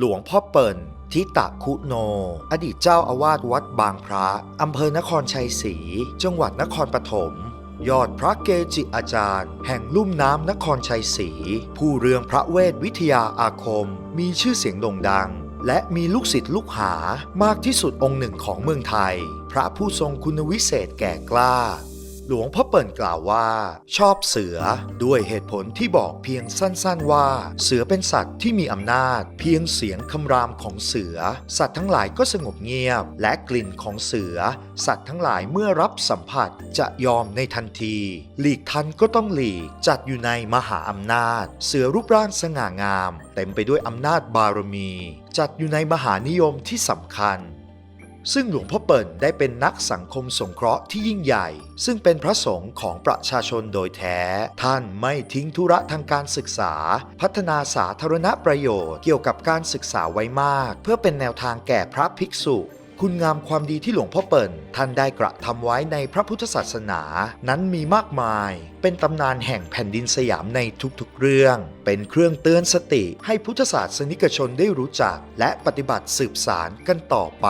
หลวงพ่อเปิ่นทิตะคุโน อดีตเจ้าอาวาสวัดบางพระอำเภอนครชัยศรีจังหวัดนครปฐมยอดพระเกจิอาจารย์ แห่งลุ่มน้ำนครชัยศรีผู้เรืองพระเวทวิทยาอาคม มีชื่อเสียงโด่งดัง และมีลูกศิษย์ลูกหามากที่สุดองค์หนึ่งของเมืองไทย พระผู้ทรงคุณวิเศษแก่กล้า หลวงพ่อเปิ่นกล่าวว่า ชอบเสือด้วยเหตุผลที่บอกเพียงสั้นๆว่า เสือเป็นสัตว์ที่มีอำนาจ เพียงเสียงคำรามของเสือ สัตว์ทั้งหลายก็สงบเงียบ และกลิ่นของเสือ สัตว์ทั้งหลายเมื่อรับสัมผัสจะยอมในทันที หลีกทันก็ต้องหลีกจัดอยู่ในมหาอำนาจ เสือรูปร่างสง่างาม เต็มไปด้วยอำนาจบารมี จัดอยู่ในมหานิยมที่สำคัญ ซึ่งหลวงพ่อเปิ่นได้เป็นนักสังคมสงเคราะห์ที่ยิ่งใหญ่ ซึ่งเป็นพระสงฆ์ของประชาชนโดยแท้ ท่านไม่ทิ้งธุระทางการศึกษา พัฒนาสาธารณประโยชน์เกี่ยวกับการศึกษาไว้มาก เพื่อเป็นแนวทางแก่พระภิกษุคุณงามความดีที่หลวงพ่อเปิ่นท่านได้กระทำไว้ในพระพุทธศาสนา นั้นมีมากมาย เป็นตำนานแห่งแผ่นดินสยามในทุกๆเรื่อง เป็นเครื่องเตือนสติให้พุทธศาสนิกชนได้รู้จัก และปฏิบัติสืบสารกันต่อไป